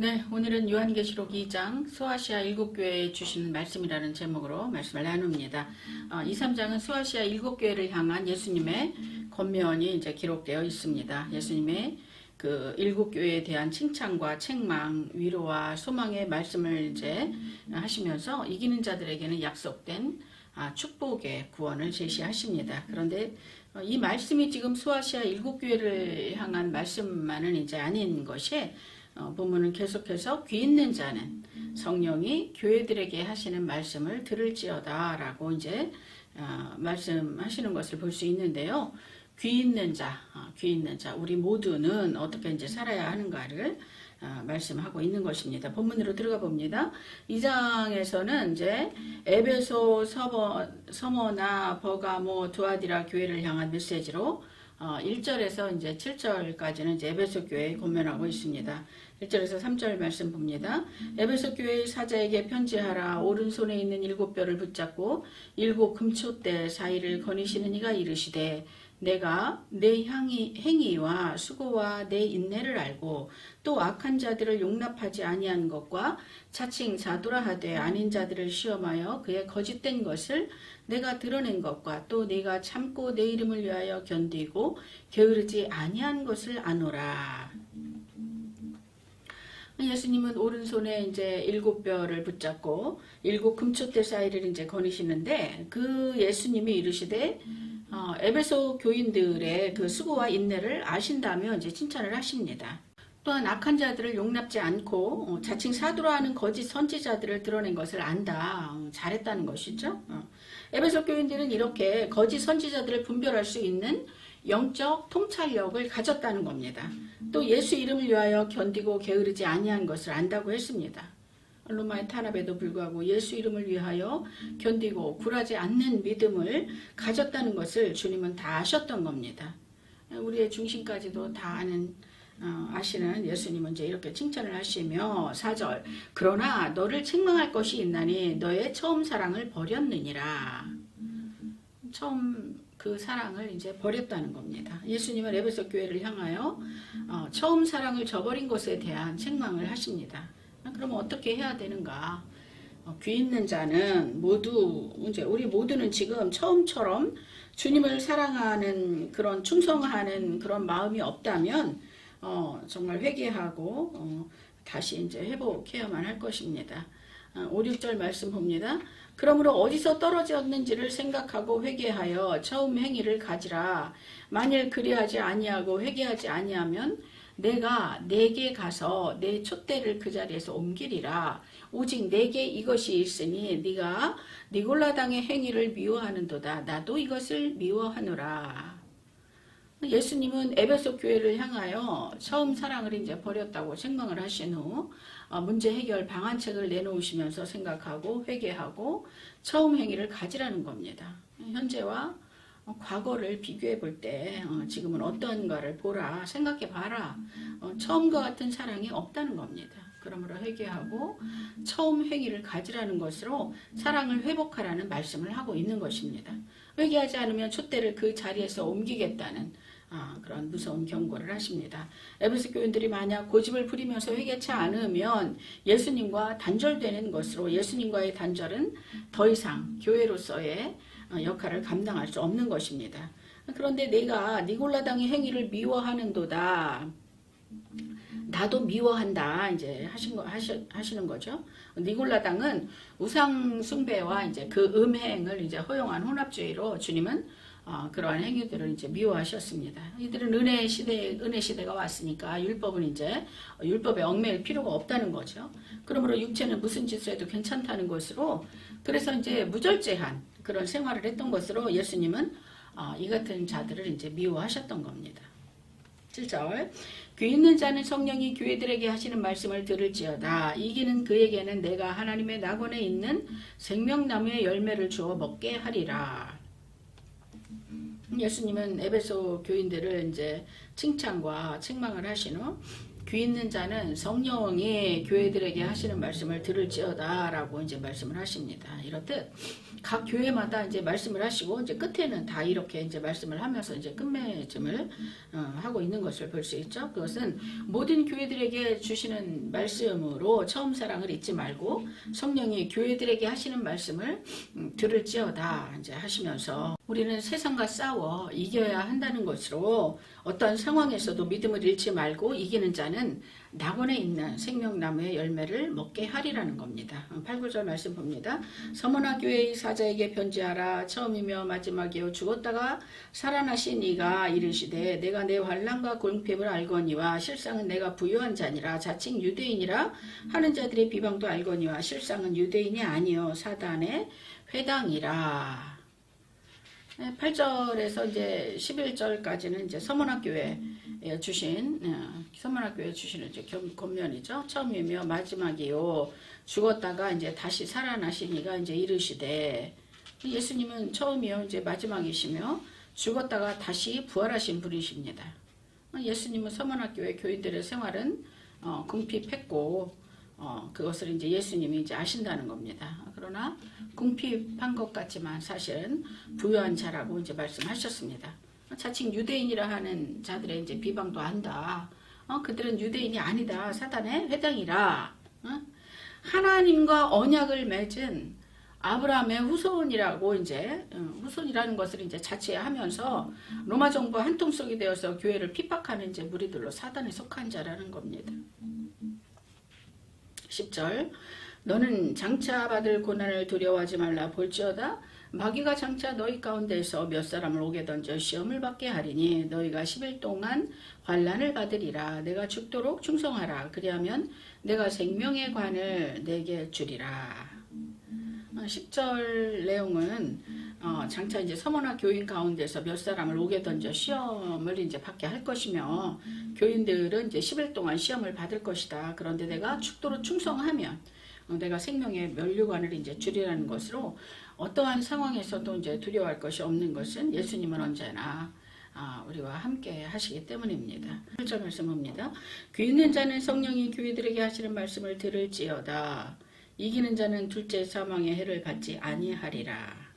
네, 오늘은 요한계시록 2장 수아시아 일곱 교회에 주신 말씀이라는 제목으로 말씀을 나눕니다. 어, 2, 3장은 수아시아 일곱 교회를 향한 예수님의 권면이 이제 기록되어 있습니다. 예수님의 그 일곱 교회에 대한 칭찬과 책망, 위로와 소망의 말씀을 이제 하시면서 이기는 자들에게는 약속된 아, 축복의 구원을 제시하십니다. 그런데 어, 이 말씀이 지금 수아시아 일곱 교회를 향한 말씀만은 이제 아닌 것이 어, 본문은 계속해서 귀 있는 자는 성령이 교회들에게 하시는 말씀을 들을지어다 라고 이제 어, 말씀하시는 것을 볼 수 있는데요. 귀 있는 자, 어, 귀 있는 자, 우리 모두는 어떻게 이제 살아야 하는가를 어, 말씀하고 있는 것입니다. 본문으로 들어가 봅니다. 2장에서는 이제 에베소, 서버, 서머나 버가모, 두아디라 교회를 향한 메시지로 어, 1절에서 이제 7절까지는 이제 에베소 교회에 권면하고 있습니다. 1절에서 3절 말씀 봅니다. 에베소 교회의 사자에게 편지하라. 오른손에 있는 일곱 뼈를 붙잡고 일곱 금초대 사이를 거니시는 이가 이르시되 내가 내 향이, 행위와 수고와 내 인내를 알고 또 악한 자들을 용납하지 아니한 것과 차칭 자두라하되 아닌 자들을 시험하여 그의 거짓된 것을 내가 드러낸 것과 또 네가 참고 내 이름을 위하여 견디고 게으르지 아니한 것을 아노라. 예수님은 오른손에 이제 일곱 뼈를 붙잡고 일곱 금초대 사이를 이제 거니시는데 그 예수님이 이르시되 어, 에베소 교인들의 그 수고와 인내를 아신다면 이제 칭찬을 하십니다. 또한 악한 자들을 용납지 않고 어, 자칭 사도라하는 거짓 선지자들을 드러낸 것을 안다. 어, 잘했다는 것이죠. 어. 에베소 교인들은 이렇게 거짓 선지자들을 분별할 수 있는 영적 통찰력을 가졌다는 겁니다. 또 예수 이름을 위하여 견디고 게으르지 아니한 것을 안다고 했습니다. 로마의 탄압에도 불구하고 예수 이름을 위하여 견디고 굴하지 않는 믿음을 가졌다는 것을 주님은 다 아셨던 겁니다. 우리의 중심까지도 다 아는 어, 아시는 예수님은 이제 이렇게 칭찬을 하시며 4절 그러나 너를 책망할 것이 있나니 너의 처음 사랑을 버렸느니라 처음 그 사랑을 이제 버렸다는 겁니다. 예수님은 에베소 교회를 향하여 어, 처음 사랑을 저버린 것에 대한 책망을 하십니다. 그러면 어떻게 해야 되는가? 어, 귀 있는 자는 모두 이제 우리 모두는 지금 처음처럼 주님을 사랑하는 그런 충성하는 그런 마음이 없다면 어, 정말 회개하고 어, 다시 이제 회복해야만 할 것입니다. 어, 5, 6절 말씀 봅니다. 그러므로 어디서 떨어졌는지를 생각하고 회개하여 처음 행위를 가지라. 만일 그리하지 아니하고 회개하지 아니하면 내가 내게 가서 내 촛대를 그 자리에서 옮기리라. 오직 내게 이것이 있으니 네가 니골라당의 행위를 미워하는도다. 나도 이것을 미워하노라. 예수님은 에베소 교회를 향하여 처음 사랑을 이제 버렸다고 생각을 하신 후 어, 문제 해결 방안책을 내놓으시면서 생각하고 회개하고 처음 행위를 가지라는 겁니다. 현재와 과거를 비교해 볼 때 지금은 어떤가를 보라 생각해 봐라 어, 처음과 같은 사랑이 없다는 겁니다. 그러므로 회개하고 처음 행위를 가지라는 것으로 사랑을 회복하라는 말씀을 하고 있는 것입니다. 회개하지 않으면 촛대를 그 자리에서 옮기겠다는 아, 그런 무서운 경고를 하십니다. 에베소 교인들이 만약 고집을 부리면서 회개치 않으면 예수님과 단절되는 것으로 예수님과의 단절은 더 이상 교회로서의 어, 역할을 감당할 수 없는 것입니다. 그런데 내가 니골라당의 행위를 미워하는도다. 나도 미워한다. 이제 하신 거 하시, 하시는 거죠. 니골라당은 우상 숭배와 이제 그 음행을 이제 허용한 혼합주의로 주님은 어, 그러한 행위들을 이제 미워하셨습니다. 이들은 은혜 시대 은혜 시대가 왔으니까 율법은 이제 율법에 얽매일 필요가 없다는 거죠. 그러므로 육체는 무슨 짓을 해도 괜찮다는 것으로 그래서 이제 무절제한 그런 생활을 했던 것으로 예수님은 어, 이 같은 자들을 이제 미워하셨던 겁니다. 7절 귀 있는 자는 성령이 교회들에게 하시는 말씀을 들을지어다 이기는 그에게는 내가 하나님의 낙원에 있는 생명나무의 열매를 주어 먹게 하리라 예수님은 에베소 교인들을 이제 칭찬과 책망을 하신 후 귀 있는 자는 성령이 교회들에게 하시는 말씀을 들을지어다라고 이제 말씀을 하십니다. 이렇듯 각 교회마다 이제 말씀을 하시고 이제 끝에는 다 이렇게 이제 말씀을 하면서 이제 끝맺음을 어, 하고 있는 것을 볼 수 있죠. 그것은 모든 교회들에게 주시는 말씀으로 처음 사랑을 잊지 말고 성령이 교회들에게 하시는 말씀을 음, 들을지어다 이제 하시면서 우리는 세상과 싸워 이겨야 한다는 것으로 어떤 상황에서도 믿음을 잃지 말고 이기는 자는 낙원에 있는 생명나무의 열매를 먹게 하리라는 겁니다. 8, 9절 말씀 봅니다. 서머나 교회의 사자에게 편지하라. 처음이며 마지막이요 죽었다가 살아나신 이가 이르시되 내가 내 환란과 공핍을 알거니와 실상은 내가 부유한 자니라 자칭 유대인이라 하는 자들의 비방도 알거니와 실상은 유대인이 아니요 사단의 회당이라. 8절에서 이제 11절까지는 이제 서문학교에 주신 어, 서문학교에 주시는 이제 겸- 권면이죠. 처음이며 마지막이요. 죽었다가 이제 다시 살아나시니가 이제 이르시되 예수님은 처음이요 이제 마지막이시며 죽었다가 다시 부활하신 분이십니다. 예수님은 서문학교의 교인들의 생활은 어, 궁핍했고 어, 그것을 이제 예수님이 이제 아신다는 겁니다. 그러나 궁핍한 것 같지만 사실은 부유한 자라고 이제 말씀하셨습니다. 자칭 유대인이라 하는 자들의 이제 비방도 한다. 어, 그들은 유대인이 아니다. 사단의 회당이라. 어? 하나님과 언약을 맺은 아브라함의 후손이라고 이제 어, 후손이라는 것을 이제 자체하면서 로마 정부 한통 속이 되어서 교회를 핍박하는 이제 무리들로 사단에 속한 자라는 겁니다. 10절. 너는 장차 받을 고난을 두려워하지 말라. 볼지어다. 마귀가 장차 너희 가운데서 몇 사람을 오게 던져 시험을 받게 하리니 너희가 10일 동안 환란을 받으리라. 내가 죽도록 충성하라. 그리하면 내가 생명의 관을 내게 주리라. 10절 내용은 어, 장차 이제 서머나 교인 가운데서 몇 사람을 오게 던져 시험을 이제 받게 할 것이며 교인들은 이제 10일 동안 시험을 받을 것이다. 그런데 내가 죽도록 충성하면 어, 내가 생명의 면류관을 이제 주리라는 것으로 어떠한 상황에서도 이제 두려워할 것이 없는 것은 예수님은 언제나 아, 우리와 함께 하시기 때문입니다. 1절 말씀입니다. 귀 있는 자는 성령이 교회들에게 하시는 말씀을 들을지어다. 이기는 자는 둘째 사망의 해를 받지 아니하리라.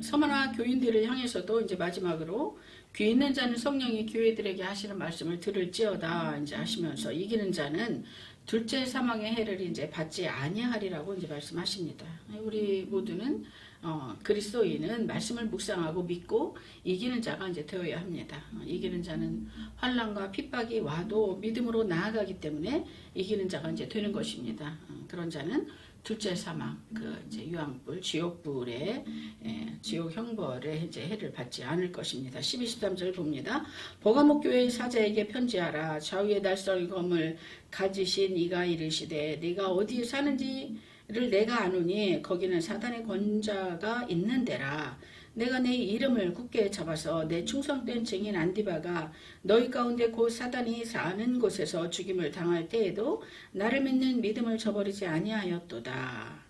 서머나 교인들을 향해서도 이제 마지막으로 귀 있는 자는 성령이 교회들에게 하시는 말씀을 들을지어다 이제 하시면서 이기는 자는 둘째 사망의 해를 이제 받지 아니하리라고 이제 말씀하십니다. 우리 모두는 어, 그리스도인은 말씀을 묵상하고 믿고 이기는 자가 이제 되어야 합니다. 어, 이기는 자는 환란과 핍박이 와도 믿음으로 나아가기 때문에 이기는 자가 이제 되는 것입니다. 어, 그런 자는 둘째 사망, 그 이제 유황불, 지옥불에 예, 지옥 형벌에 이제 해를 받지 않을 것입니다. 12, 13절 봅니다. 버가목 교회의 사자에게 편지하라. 좌우의 날성의 검을 가지신 이가 이르시되 네가 어디에 사는지 를 내가 아노니 거기는 사단의 권자가 있는 데라. 내가 내 이름을 굳게 잡아서 내 충성된 증인 안디바가 너희 가운데 곧 사단이 사는 곳에서 죽임을 당할 때에도 나를 믿는 믿음을 저버리지 아니하였도다.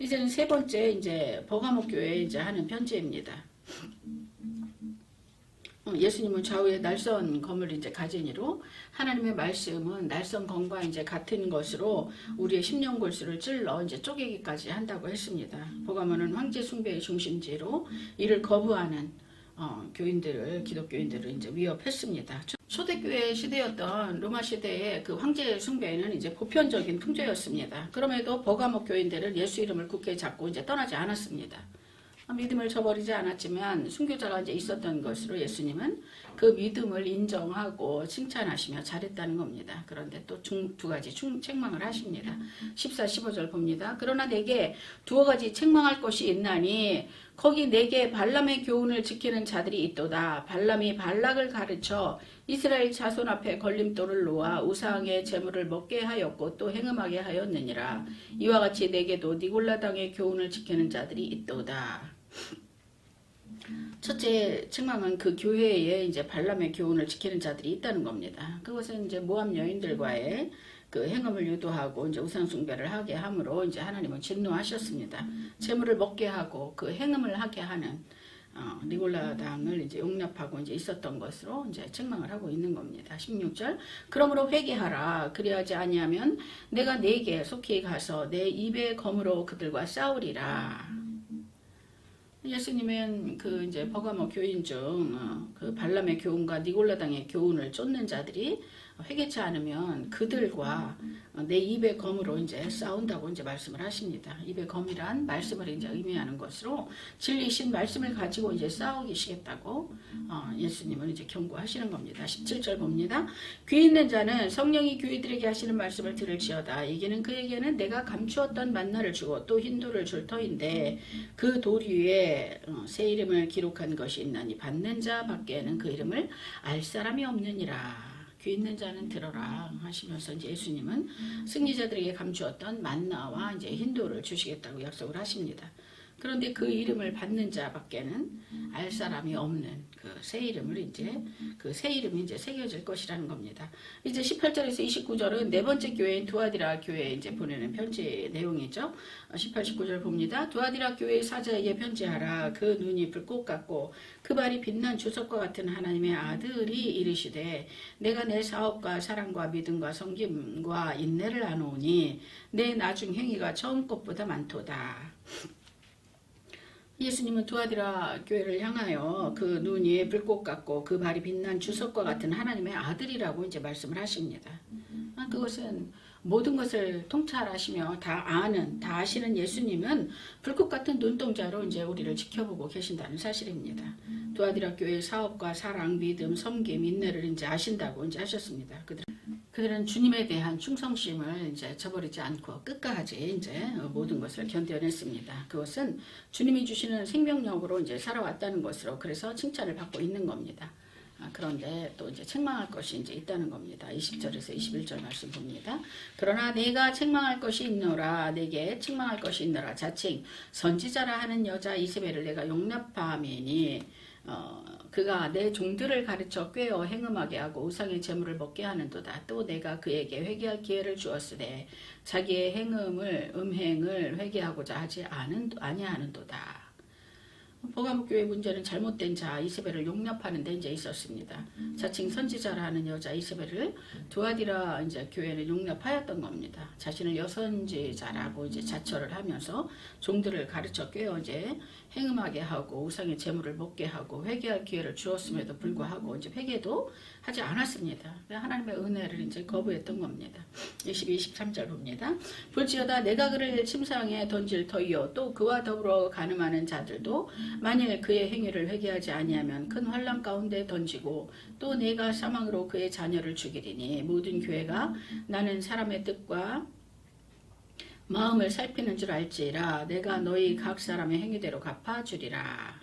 이제는 세 번째 이제 버가목 교회에 이제 하는 편지입니다. 어, 예수님은 좌우에 날선 검을 이제 가지니로 하나님의 말씀은 날선 검과 이제 같은 것으로 우리의 심령 골수를 찔러 이제 쪼개기까지 한다고 했습니다. 보가모는 황제 숭배의 중심지로 이를 거부하는 어, 교인들을 기독교인들을 이제 위협했습니다. 초- 초대교회 시대였던 로마 시대의 그 황제 숭배는 이제 보편적인 풍조였습니다. 그럼에도 버가목 교인들은 예수 이름을 굳게 잡고 이제 떠나지 않았습니다. 믿음을 저버리지 않았지만 순교자가 이제 있었던 것으로 예수님은 그 믿음을 인정하고 칭찬하시며 잘했다는 겁니다. 그런데 또 두 가지 충, 책망을 하십니다. 14, 15절 봅니다. 그러나 내게 두어 가지 책망할 것이 있나니 거기 내게 발람의 교훈을 지키는 자들이 있도다. 발람이 발락을 가르쳐 이스라엘 자손 앞에 걸림돌을 놓아 우상의 재물을 먹게 하였고 또 행음하게 하였느니라. 이와 같이 내게도 니골라당의 교훈을 지키는 자들이 있도다. 첫째 책망은 그 교회에 이제 발람의 교훈을 지키는 자들이 있다는 겁니다. 그것은 이제 모함 여인들과의 그 행음을 유도하고 이제 우상 숭배를 하게 함으로 이제 하나님은 진노하셨습니다. 재물을 먹게 하고 그 행음을 하게 하는 어, 니골라당을 이제 용납하고 이제 있었던 것으로 이제 책망을 하고 있는 겁니다. 16절. 그러므로 회개하라. 그리하지 아니하면 내가 내게 속히 가서 내 입의 검으로 그들과 싸우리라. 예수님은 그 이제 버가모 교인 중 그 발람의 교훈과 니골라당의 교훈을 쫓는 자들이 회개치 않으면 그들과 내 입의 검으로 이제 싸운다고 이제 말씀을 하십니다. 입의 검이란 말씀을 이제 의미하는 것으로 진리신 말씀을 가지고 이제 싸우기시겠다고 어, 예수님은 이제 경고하시는 겁니다. 17절 봅니다. 귀 있는 자는 성령이 교회들에게 하시는 말씀을 들을지어다. 이게는 그에게는 내가 감추었던 만나를 주고 또 흰돌을 줄 터인데 그 돌 위에 어, 새 이름을 기록한 것이 있나니 받는 자 밖에는 그 이름을 알 사람이 없느니라. 귀 있는 자는 들어라 하시면서 이제 예수님은 승리자들에게 감추었던 만나와 이제 흰돌을 주시겠다고 약속을 하십니다. 그런데 그 이름을 받는 자밖에는 알 사람이 없는 그 새 이름을 이제 그 새 이름이 이제 새겨질 것이라는 겁니다. 이제 18절에서 29절은 네 번째 교회인 두아디라 교회에 이제 보내는 편지 내용이죠. 18, 19절 봅니다. 두아디라 교회의 사자에게 편지하라. 그 눈이 불꽃 같고 그 발이 빛난 주석과 같은 하나님의 아들이 이르시되 내가 내 사업과 사랑과 믿음과 성김과 인내를 나누니 내 나중 행위가 처음 것보다 많도다. 예수님은 두아디라 교회를 향하여 그 눈이 불꽃 같고 그 발이 빛난 주석과 같은 하나님의 아들이라고 이제 말씀을 하십니다. 아, 그것은 모든 것을 통찰하시며 다 아는, 다 아시는 예수님은 불꽃 같은 눈동자로 이제 우리를 지켜보고 계신다는 사실입니다. 두아디라 교회의 사업과 사랑, 믿음, 섬김, 인내를 이제 아신다고 이제 하셨습니다. 그들 그들은 주님에 대한 충성심을 이제 저버리지 않고 끝까지 이제 모든 것을 견뎌냈습니다. 그것은 주님이 주시는 생명력으로 이제 살아왔다는 것으로 그래서 칭찬을 받고 있는 겁니다. 아, 그런데 또 이제 책망할 것이 이제 있다는 겁니다. 20절에서 21절 말씀 봅니다. 그러나 내가 책망할 것이 있노라 내게 책망할 것이 있노라 자칭 선지자라 하는 여자 이세벨을 내가 용납함이니 어, 그가 내 종들을 가르쳐 꿰어 행음하게 하고 우상의 재물을 먹게 하는도다. 또 내가 그에게 회개할 기회를 주었으되 자기의 행음을 음행을 회개하고자 하지 않은 아니하는도다. 보가목 교회 문제는 잘못된 자 이세벨을 용납하는 데 이제 있었습니다. 자칭 선지자라는 여자 이세벨을 두아디라 이제 교회는 용납하였던 겁니다. 자신을 여선지자라고 이제 자처를 하면서 종들을 가르쳐 꿰어 이제 행음하게 하고 우상의 재물을 먹게 하고 회개할 기회를 주었음에도 불구하고 이제 회개도 하지 않았습니다. 하나님의 은혜를 이제 거부했던 겁니다. 22, 23절 봅니다. 볼지어다 내가 그를 침상에 던질 터이요 또 그와 더불어 가늠하는 자들도 만일 그의 행위를 회개하지 아니하면 큰 환란 가운데 던지고 또 내가 사망으로 그의 자녀를 죽이리니 모든 교회가 나는 사람의 뜻과 마음을 살피는 줄 알지라 내가 너희 각 사람의 행위대로 갚아주리라.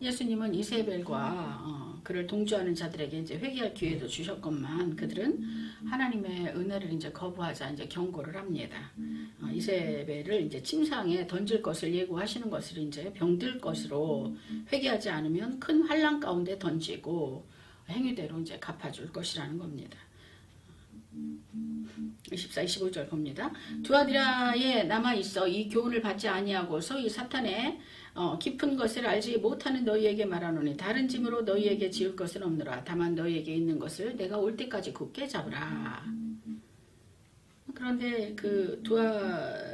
예수님은 이세벨과 어, 그를 동조하는 자들에게 이제 회개할 기회도 주셨건만 그들은 하나님의 은혜를 이제 거부하자 이제 경고를 합니다. 어, 이세벨을 이제 침상에 던질 것을 예고하시는 것을 이제 병들 것으로 회개하지 않으면 큰 환란 가운데 던지고 행위대로 이제 갚아줄 것이라는 겁니다. 24, 25절 봅니다. 두아디라에 남아 있어 이 교훈을 받지 아니하고 소위 사탄의 어, 깊은 것을 알지 못하는 너희에게 말하노니 다른 짐으로 너희에게 지을 것은 없느라 다만 너희에게 있는 것을 내가 올 때까지 굳게 잡으라. 그런데 그 두아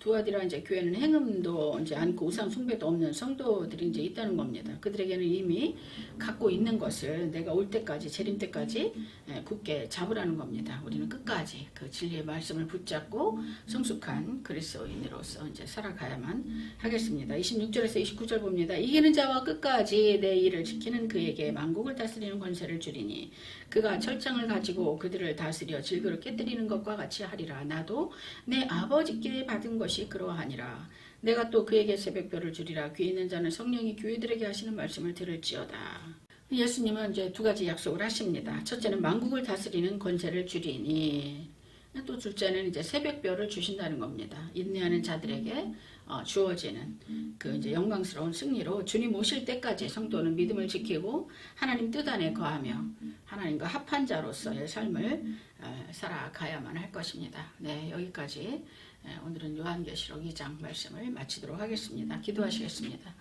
두아디라 이제 교회는 행음도 이제 않고 우상 숭배도 없는 성도들이 이제 있다는 겁니다. 그들에게는 이미 갖고 있는 것을 내가 올 때까지 재림 때까지 예, 굳게 잡으라는 겁니다. 우리는 끝까지 그 진리의 말씀을 붙잡고 성숙한 그리스도인으로서 이제 살아가야만 하겠습니다. 26절에서 29절 봅니다. 이기는 자와 끝까지 내 일을 지키는 그에게 만국을 다스리는 권세를 주리니 그가 철장을 가지고 그들을 다스려 질그를 깨뜨리는 것과 같이 하리라. 나도 내 아버지께 받은 것이 그러하니라. 내가 또 그에게 새벽별을 주리라. 귀 있는 자는 성령이 교회들에게 하시는 말씀을 들을지어다. 예수님은 이제 두 가지 약속을 하십니다. 첫째는 만국을 다스리는 권세를 주리니 또 둘째는 이제 새벽별을 주신다는 겁니다. 인내하는 자들에게 어, 주어지는 그 이제 영광스러운 승리로 주님 오실 때까지 성도는 믿음을 지키고 하나님 뜻 안에 거하며 하나님과 합한 자로서의 삶을 어, 살아가야만 할 것입니다. 네, 여기까지 에, 오늘은 요한계시록 2장 말씀을 마치도록 하겠습니다. 기도하시겠습니다.